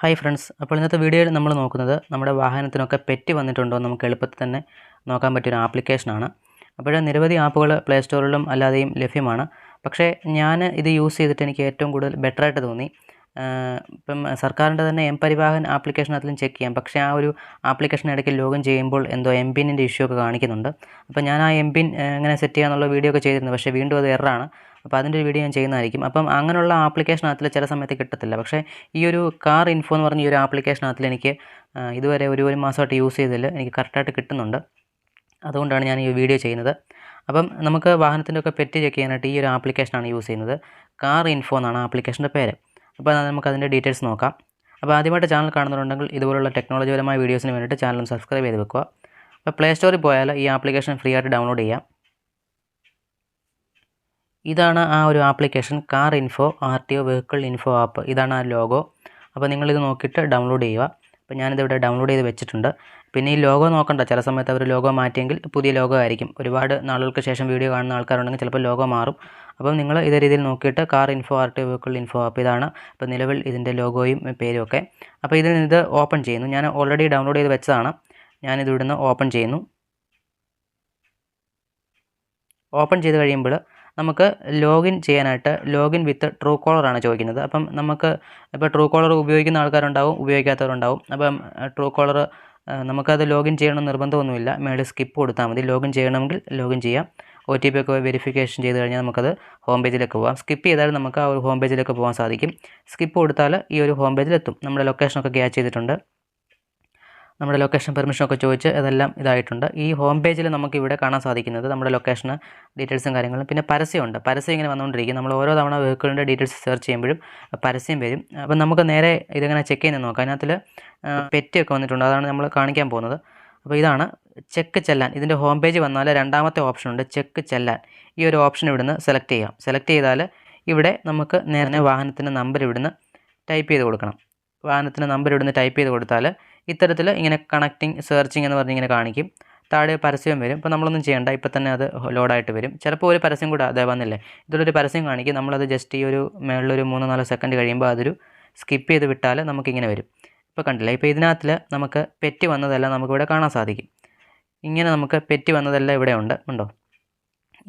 Hi friends. അപ്പോൾ ഇന്നത്തെ വീഡിയോയിൽ നമ്മൾ നോക്കുന്നത് നമ്മുടെ വാഹനത്തിനൊക്കെ പെറ്റി വന്നിട്ടുണ്ടോ നമുക്ക് എളുപ്പത്തിൽ തന്നെ നോക്കാൻ പറ്റിയൊരു ആപ്ലിക്കേഷനാണ്. അപ്പോൾ നിരവധി ആപ്പുകൾ പ്ലേ സ്റ്റോറിലും അല്ലാതെയും ലഭ്യമാണ്. പക്ഷേ ഞാൻ ഇത് യൂസ് ചെയ്തിട്ട് എനിക്ക് ഏറ്റവും കൂടുതൽ ബെറ്ററായിട്ട് തോന്നി. ഇപ്പം സർക്കാരിന്റെ തന്നെ എം പരിവാഹൻ ആപ്ലിക്കേഷൻ ആപ്ലിക്കേഷനകത്തിലും ചെക്ക് ചെയ്യാം. പക്ഷേ ആ ഒരു ആപ്ലിക്കേഷൻ ഇടയ്ക്ക് ലോഗിൻ ചെയ്യുമ്പോൾ എന്തോ എം പിന്നിന്റെ ഇഷ്യൂ ഒക്കെ കാണിക്കുന്നുണ്ട്. അപ്പോൾ ഞാൻ ആ എം പിൻ എങ്ങനെ സെറ്റ് ചെയ്യാമെന്നുള്ള വീഡിയോ ഒക്കെ ചെയ്തിരുന്നു. പക്ഷേ വീണ്ടും അത് എററാണ് അപ്പോൾ അതിന്റെ ഒരു വീഡിയോ ഞാൻ ചെയ്യുന്നതായിരിക്കും. അപ്പം അങ്ങനെയുള്ള ആപ്ലിക്കേഷൻ ആപ്ലിക്കേഷനകത്തിൽ ചില സമയത്ത് കിട്ടത്തില്ല. പക്ഷേ ഈ ഒരു കാർ ഇൻഫോ എന്ന് പറഞ്ഞ ഈ ഒരു ആപ്ലിക്കേഷൻ ആപ്ലിക്കേഷനകത്തിൽ എനിക്ക് ഇതുവരെ ഒരു ഒരു മാസമായിട്ട് യൂസ് ചെയ്തതിൽ എനിക്ക് കറക്റ്റായിട്ട് കിട്ടുന്നുണ്ട്. അതുകൊണ്ടാണ് ഞാൻ ഈ വീഡിയോ ചെയ്യുന്നത്. അപ്പം നമുക്ക് വാഹനത്തിന്റെ ഒക്കെ പെറ്റ് ചെക്ക് ചെയ്യാനായിട്ട് ഈ ഒരു ആപ്ലിക്കേഷനാണ് യൂസ് ചെയ്യുന്നത്. കാർ ഇൻഫോ എന്നാണ് ആപ്ലിക്കേഷന്റെ പേര്. അപ്പോൾ നമുക്ക് അതിന്റെ ഡീറ്റെയിൽസ് നോക്കാം. അപ്പോൾ ആദ്യമായിട്ട് ചാനൽ കാണുന്നുണ്ടെങ്കിൽ ഇതുപോലുള്ള ടെക്നോളജിപരമായ വീഡിയോസിന് വേണ്ടിയിട്ട് ചാനൽ സബ്സ്ക്രൈബ് ചെയ്ത് വെക്കുക. അപ്പോൾ പ്ലേ സ്റ്റോറിൽ പോയാൽ ഈ ആപ്ലിക്കേഷൻ ഫ്രീ ആയിട്ട് ഡൗൺലോഡ് ചെയ്യാം. ഇതാണ് ആ ഒരു application car info R T O vehicle info app. ഇതാണ് ആ ലോഗോ. അപ്പോൾ നിങ്ങളിത് നോക്കിയിട്ട് ഡൗൺലോഡ് ചെയ്യുക. അപ്പോൾ ഞാനിതിവിടെ ഡൗൺലോഡ് ചെയ്ത് വെച്ചിട്ടുണ്ട്. പിന്നെ ഈ ലോഗോ നോക്കണ്ട. ചില സമയത്ത് അവർ ലോഗോ മാറ്റിയെങ്കിൽ പുതിയ ലോഗോ ആയിരിക്കും. ഒരുപാട് നാളുകൾക്ക് ശേഷം വീഡിയോ കാണുന്ന ആൾക്കാരുണ്ടെങ്കിൽ ചിലപ്പോൾ ലോഗോ മാറും. അപ്പം നിങ്ങൾ ഇതേ രീതിയിൽ നോക്കിയിട്ട് car info R T vehicle info app ഇതാണ്. അപ്പോൾ നിലവിൽ ഇതിന്റെ ലോഗോയും പേരും ഒക്കെ. അപ്പോൾ ഇതിൽ ഇത് ഓപ്പൺ ചെയ്യുന്നു. ഞാൻ ഓൾറെഡി ഡൗൺലോഡ് ചെയ്ത് വെച്ചതാണ്. ഞാനിത് ഇവിടുന്ന് ഓപ്പൺ ചെയ്യുന്നു. ഓപ്പൺ ചെയ്ത് കഴിയുമ്പോൾ നമുക്ക് ലോഗിൻ ചെയ്യാനായിട്ട് ലോഗിൻ വിത്ത് ട്രൂ കോളറാണ് ചോദിക്കുന്നത്. അപ്പം നമുക്ക് ഇപ്പോൾ ട്രൂ കോളർ ഉപയോഗിക്കുന്ന ആൾക്കാരുണ്ടാവും ഉപയോഗിക്കാത്തവരുണ്ടാവും. അപ്പം ട്രൂ കോളർ നമുക്കത് ലോഗിൻ ചെയ്യണം നിർബന്ധമൊന്നുമില്ല. മേളിൽ സ്കിപ്പ് കൊടുത്താൽ മതി. ലോഗിൻ ചെയ്യണമെങ്കിൽ ലോഗിൻ ചെയ്യാം. ഒ ടി പി ഒക്കെ വെരിഫിക്കേഷൻ ചെയ്ത് കഴിഞ്ഞാൽ നമുക്കത് ഹോം പേജിലേക്ക് പോകാം സ്കിപ്പ് ചെയ്താൽ നമുക്ക് ആ ഒരു ഹോം പേജിലേക്ക് പോകാൻ സാധിക്കും. സ്കിപ്പ് കൊടുത്താൽ ഈ ഒരു ഹോം പേജിലെത്തും നമ്മുടെ ലൊക്കേഷനൊക്കെ ക്യാച്ച് ചെയ്തിട്ടുണ്ട്. നമ്മുടെ ലൊക്കേഷൻ പെർമിഷൻ ഒക്കെ ചോദിച്ച് അതെല്ലാം ഇതായിട്ടുണ്ട്. ഈ ഹോം പേജിൽ നമുക്ക് ഇവിടെ കാണാൻ സാധിക്കുന്നത് നമ്മുടെ ലൊക്കേഷൻ ഡീറ്റെയിൽസും കാര്യങ്ങളും. പിന്നെ പരസ്യമുണ്ട്. പരസ്യം ഇങ്ങനെ വന്നുകൊണ്ടിരിക്കും. നമ്മൾ ഓരോ തവണ വെഹിക്കിളിന്റെ ഡീറ്റെയിൽസ് സെർച്ച് ചെയ്യുമ്പോഴും പരസ്യം വരും. അപ്പം നമുക്ക് നേരെ ഇതെങ്ങനെ ചെക്ക് ചെയ്യുന്നത് നോക്കാം. അതിനകത്തിൽ പെറ്റിയൊക്കെ വന്നിട്ടുണ്ട്. അതാണ് നമ്മൾ കാണിക്കാൻ പോകുന്നത്. അപ്പോൾ ഇതാണ് ചെക്ക് ചെല്ലാൻ. ഇതിന്റെ ഹോം പേജ് വന്നാൽ രണ്ടാമത്തെ ഓപ്ഷൻ ഉണ്ട് ചെക്ക് ചെല്ലാൻ. ഈ ഒരു ഓപ്ഷൻ ഇവിടുന്ന് സെലക്ട് ചെയ്യാം. സെലക്ട് ചെയ്താൽ ഇവിടെ നമുക്ക് നേരെ വാഹനത്തിന്റെ നമ്പർ ഇവിടുന്ന് ടൈപ്പ് ചെയ്ത് കൊടുക്കണം. വാഹനത്തിന്റെ നമ്പർ ഇവിടുന്ന് ടൈപ്പ് ചെയ്ത് കൊടുത്താൽ ഇത്തരത്തിൽ ഇങ്ങനെ കണക്റ്റിംഗ് സെർച്ചിങ് എന്ന് പറഞ്ഞ് ഇങ്ങനെ കാണിക്കും. താഴെ പരസ്യം വരും. ഇപ്പോൾ നമ്മളൊന്നും ചെയ്യണ്ട. ഇപ്പോൾ തന്നെ അത് ലോഡായിട്ട് വരും. ചിലപ്പോൾ ഒരു പരസ്യം കൂടെ അതേ വന്നില്ലേ? ഇതിലൊരു പരസ്യം കാണിക്കും. നമ്മളത് ജസ്റ്റ് ഈ ഒരു മേളിലൊരു മൂന്ന് നാല് സെക്കൻഡ് കഴിയുമ്പോൾ അതൊരു സ്കിപ്പ് ചെയ്ത് വിട്ടാൽ നമുക്കിങ്ങനെ വരും. ഇപ്പോൾ കണ്ടില്ല? ഇപ്പോൾ ഇതിനകത്തിൽ നമുക്ക് പെറ്റി വന്നതെല്ലാം നമുക്കിവിടെ കാണാൻ സാധിക്കും. ഇങ്ങനെ നമുക്ക് പെറ്റി വന്നതെല്ലാം ഇവിടെ ഉണ്ട്. ഉണ്ടോ?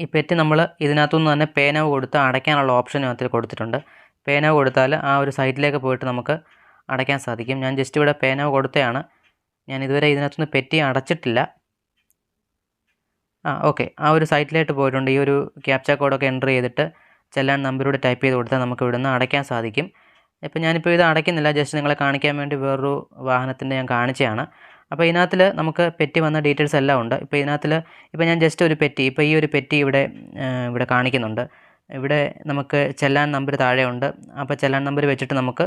ഈ പെറ്റി നമ്മൾ ഇതിനകത്തുനിന്ന് തന്നെ പേനവ് കൊടുത്ത് അടയ്ക്കാനുള്ള ഓപ്ഷൻ മാത്രമേ കൊടുത്തിട്ടുണ്ട്. പേനവ് കൊടുത്താൽ ആ ഒരു സൈറ്റിലേക്ക് പോയിട്ട് നമുക്ക് അടയ്ക്കാൻ സാധിക്കും. ഞാൻ ജസ്റ്റ് ഇവിടെ പേന കൊടുത്തതാണ് ഞാൻ ഇതുവരെ ഇതിനകത്തുനിന്ന് പെറ്റി അടച്ചിട്ടില്ല. ആ ഓക്കെ ആ ഒരു സൈറ്റിലായിട്ട് പോയിട്ടുണ്ട്. ഈ ഒരു ക്യാപ്ച കോഡൊക്കെ എന്റർ ചെയ്തിട്ട് ചെല്ലാൻ നമ്പറൂടെ ടൈപ്പ് ചെയ്ത് കൊടുത്താൽ നമുക്ക് ഇവിടുന്ന് അടയ്ക്കാൻ സാധിക്കും. ഇപ്പം ഞാനിപ്പോൾ ഇത് അടയ്ക്കുന്നില്ല. ജസ്റ്റ് നിങ്ങളെ കാണിക്കാൻ വേണ്ടി വേറൊരു വാഹനത്തിന്റെ ഞാൻ കാണിച്ചതാണ് അപ്പോൾ ഇതിനകത്തിൽ നമുക്ക് പെറ്റി വന്ന ഡീറ്റെയിൽസ് എല്ലാം ഉണ്ട്. ഇപ്പോൾ ഇതിനകത്തിൽ ഇപ്പോൾ ഞാൻ ജസ്റ്റ് ഒരു പെറ്റി ഇപ്പോൾ ഈ ഒരു പെറ്റി ഇവിടെ ഇവിടെ കാണിക്കുന്നുണ്ട്. ഇവിടെ നമുക്ക് ചെല്ലാൻ നമ്പർ താഴെയുണ്ട്. അപ്പോൾ ചെല്ലാൻ നമ്പർ വെച്ചിട്ട് നമുക്ക്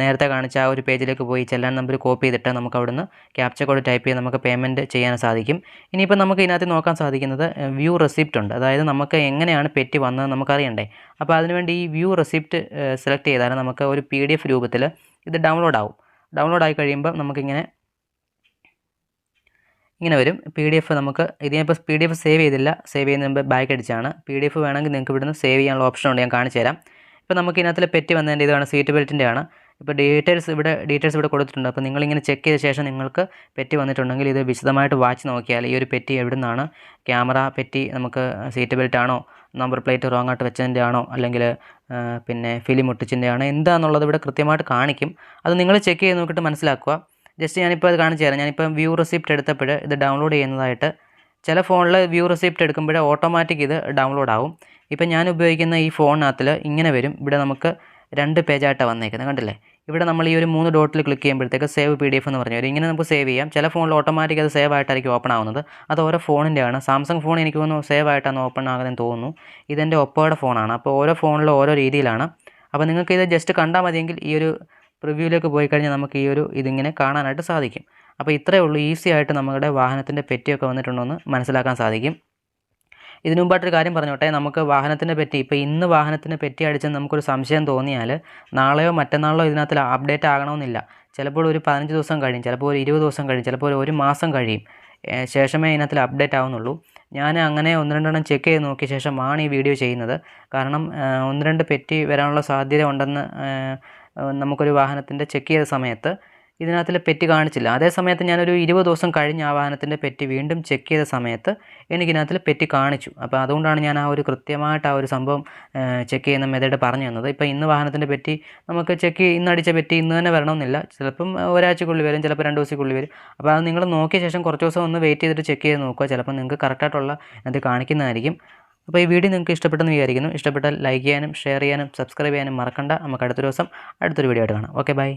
നേരത്തെ കാണിച്ച ആ ഒരു പേജിലേക്ക് പോയി ചെല്ലാൻ നമ്പർ കോപ്പി ചെയ്തിട്ട് നമുക്ക് അവിടുന്ന് ക്യാപ്ചർ കോഡ് ടൈപ്പ് ചെയ്ത് നമുക്ക് പേയ്മെന്റ് ചെയ്യാൻ സാധിക്കും. ഇനിയിപ്പോൾ നമുക്ക് ഇതിനകത്ത് നോക്കാൻ സാധിക്കുന്നത് വ്യൂ റെസിപ്റ്റ് ഉണ്ട്. അതായത് നമുക്ക് എങ്ങനെയാണ് പെറ്റി വന്നത് നമുക്കറിയണ്ടേ. അപ്പോൾ അതിനുവേണ്ടി ഈ വ്യൂ റെസിപ്റ്റ് സെലക്ട് ചെയ്താൽ നമുക്ക് ഒരു പി രൂപത്തിൽ ഇത് ഡൗൺലോഡ് ആവും ഡൗൺലോഡ് ആയി കഴിയുമ്പോൾ നമുക്കിങ്ങനെ ഇങ്ങനെ വരും. പി ഡി എഫ് നമുക്ക് ഇതിനിപ്പോൾ പി ഡി എഫ് സേവ് ചെയ്തില്ല. സേവ് ചെയ്യുന്ന മുമ്പ് ബാക്ക് അടിച്ചാണ്. പി ഡി എഫ് വേണമെങ്കിൽ നിങ്ങൾക്ക് ഇവിടുന്ന് സേവ് ചെയ്യാനുള്ള ഓപ്ഷൻ ഉണ്ട്. ഞാൻ കാണിച്ചു തരാം. ഇപ്പോൾ നമുക്ക് ഇതിനകത്തിൽ പെറ്റി വന്നതിന്റെ ഇതാണ് സീറ്റ് ബെൽറ്റിന്റെ ആണ്. ഇപ്പോൾ ഡീറ്റെയിൽസ് ഇവിടെ ഡീറ്റെയിൽസ് ഇവിടെ കൊടുത്തിട്ടുണ്ട്. അപ്പോൾ നിങ്ങളിങ്ങനെ ചെക്ക് ചെയ്ത ശേഷം നിങ്ങൾക്ക് പെറ്റി വന്നിട്ടുണ്ടെങ്കിൽ ഇത് വിശദമായിട്ട് വാച്ച് നോക്കിയാൽ ഈ ഒരു പെറ്റി എവിടെ നിന്നാണ് ക്യാമറ പെറ്റി നമുക്ക് സീറ്റ് ബെൽറ്റ് ആണോ? നമ്പർ പ്ലേറ്റ് റോങ് ആയിട്ട് വെച്ചതിന്റെ ആണോ? അല്ലെങ്കിൽ പിന്നെ ഫിലിം ഒട്ടിച്ചിന്റെ ആണോ? എന്താണെന്നുള്ളത് ഇവിടെ കൃത്യമായിട്ട് കാണിക്കും. അത് നിങ്ങൾ ചെക്ക് ചെയ്ത് നോക്കിയിട്ട് മനസ്സിലാക്കുക. ജസ്റ്റ് ഞാനിപ്പോൾ അത് കാണിച്ചു തരാം. ഞാനിപ്പോൾ വ്യൂ റെസിപ്റ്റ് എടുത്തപ്പോൾ ഇത് ഡൗൺലോഡ് ചെയ്യുന്നതായിട്ട് ചില ഫോണിൽ വ്യൂ റെസിപ്റ്റ് എടുക്കുമ്പോൾ ഓട്ടോമാറ്റിക് ഇത് ഡൗൺലോഡ് ആവും. ഇപ്പം ഞാൻ ഉപയോഗിക്കുന്ന ഈ ഫോണിനകത്തിൽ ഇങ്ങനെ വരും. ഇവിടെ നമുക്ക് രണ്ട് പേജായിട്ടാണ് വന്നേക്കുന്നത്. കണ്ടില്ലേ? ഇവിടെ നമ്മൾ ഈ ഒരു മൂന്ന് ഡോട്ടിൽ ക്ലിക്ക് ചെയ്യുമ്പോഴത്തേക്ക് സേവ് പി ഡി എഫ് എന്ന് പറഞ്ഞു വരും. ഇങ്ങനെ നമുക്ക് സേവ് ചെയ്യാം. ചില ഫോണിൽ ഓട്ടോമാറ്റിക് അത് സേവ് ആയിട്ടായിരിക്കും ഓപ്പൺ ആവുന്നത്. അത് ഓരോ ഫോണിന്റെ ആണ്. സാംസങ് ഫോൺ എനിക്ക് തോന്നുന്നു സേവ് ആയിട്ടാണ് ഓപ്പൺ ആകുന്നതെന്ന് തോന്നുന്നു. ഇതെന്റെ ഒപ്പോയുടെ ഫോണാണ് അപ്പോൾ ഓരോ ഫോണിലും ഓരോ രീതിയിലാണ്. അപ്പോൾ നിങ്ങൾക്ക് ഇത് ജസ്റ്റ് കണ്ടാൽ മതിയെങ്കിൽ ഈ ഒരു പ്രിവ്യൂവിലേക്ക് പോയി കഴിഞ്ഞാൽ നമുക്ക് ഈ ഒരു ഇതിങ്ങനെ കാണാനായിട്ട് സാധിക്കും. അപ്പോൾ ഇത്രയേ ഉള്ളൂ ഈസി ആയിട്ട് നമ്മുടെ വാഹനത്തിന്റെ പെറ്റിയൊക്കെ വന്നിട്ടുണ്ടോ എന്ന് മനസ്സിലാക്കാൻ സാധിക്കും. ഇതിനു മുമ്പായിട്ടൊരു കാര്യം പറഞ്ഞോട്ടെ നമുക്ക് വാഹനത്തിനെ പറ്റി ഇപ്പോൾ ഇന്ന് വാഹനത്തിനെ പറ്റി അടിച്ചെന്ന് നമുക്കൊരു സംശയം തോന്നിയാൽ നാളെയോ മറ്റന്നാളോ ഇതിനകത്ത് അപ്ഡേറ്റ് ആകണമെന്നില്ല. ചിലപ്പോൾ ഒരു പതിനഞ്ച് ദിവസം കഴിയും ചിലപ്പോൾ ഒരു ഇരുപത് ദിവസം കഴിയും ചിലപ്പോൾ ഒരു മാസം കഴിയും. ശേഷമേ ഇതിനകത്തിൽ അപ്ഡേറ്റ് ആവുന്നുള്ളൂ. ഞാൻ അങ്ങനെ ഒന്ന് രണ്ടെണ്ണം ചെക്ക് ചെയ്ത് നോക്കിയ ശേഷമാണ് ഈ വീഡിയോ ചെയ്യുന്നത്. കാരണം ഒന്ന് രണ്ട് പെറ്റി വരാനുള്ള സാധ്യത ഉണ്ടെന്ന് നമുക്കൊരു വാഹനത്തിന്റെ ചെക്ക് ചെയ്ത സമയത്ത് ഇതിനകത്തിൽ പെറ്റി കാണിച്ചില്ല. അതേ സമയത്ത് ഞാനൊരു ഇരുപത് ദിവസം കഴിഞ്ഞ് ആ വാഹനത്തിന്റെ പെറ്റി വീണ്ടും ചെക്ക് ചെയ്ത സമയത്ത് എനിക്കിതിനകത്തിൽ പെറ്റി കാണിച്ചു. അപ്പോൾ അതുകൊണ്ടാണ് ഞാൻ ആ ഒരു കൃത്യമായിട്ട് ആ ഒരു സംഭവം ചെക്ക് ചെയ്യുന്ന മെത്തേഡ് പറഞ്ഞു തന്നത്. ഇപ്പോൾ ഇന്ന് വാഹനത്തിന്റെ പെറ്റി നമുക്ക് ചെക്ക് ഇന്നടിച്ച പെറ്റി ഇന്ന് തന്നെ വരണമെന്നില്ല. ചിലപ്പം ഒരാഴ്ചക്കുള്ളിൽ വരും ചിലപ്പോൾ രണ്ട് ദിവസക്കുള്ളിൽ വരും. അപ്പോൾ അത് നിങ്ങൾ നോക്കിയ ശേഷം കുറച്ച് ദിവസം ഒന്ന് വെയിറ്റ് ചെയ്തിട്ട് ചെക്ക് ചെയ്ത് നോക്കുക. ചിലപ്പോൾ നിങ്ങൾക്ക് കറക്റ്റായിട്ടുള്ള അത് കാണിക്കുന്നതായിരിക്കും. അപ്പോൾ ഈ വീഡിയോ നിങ്ങൾക്ക് ഇഷ്ടപ്പെട്ടെന്ന് വിചാരിക്കുന്നു. ഇഷ്ടപ്പെട്ടാൽ ലൈക്ക് ചെയ്യാനും ഷെയർ ചെയ്യാനും സബ്സ്ക്രൈബ് ചെയ്യാനും മറക്കണ്ട. നമുക്ക് അടുത്ത ദിവസം അടുത്തൊരു വീഡിയോ ആയിട്ട് കാണാം. Okay bye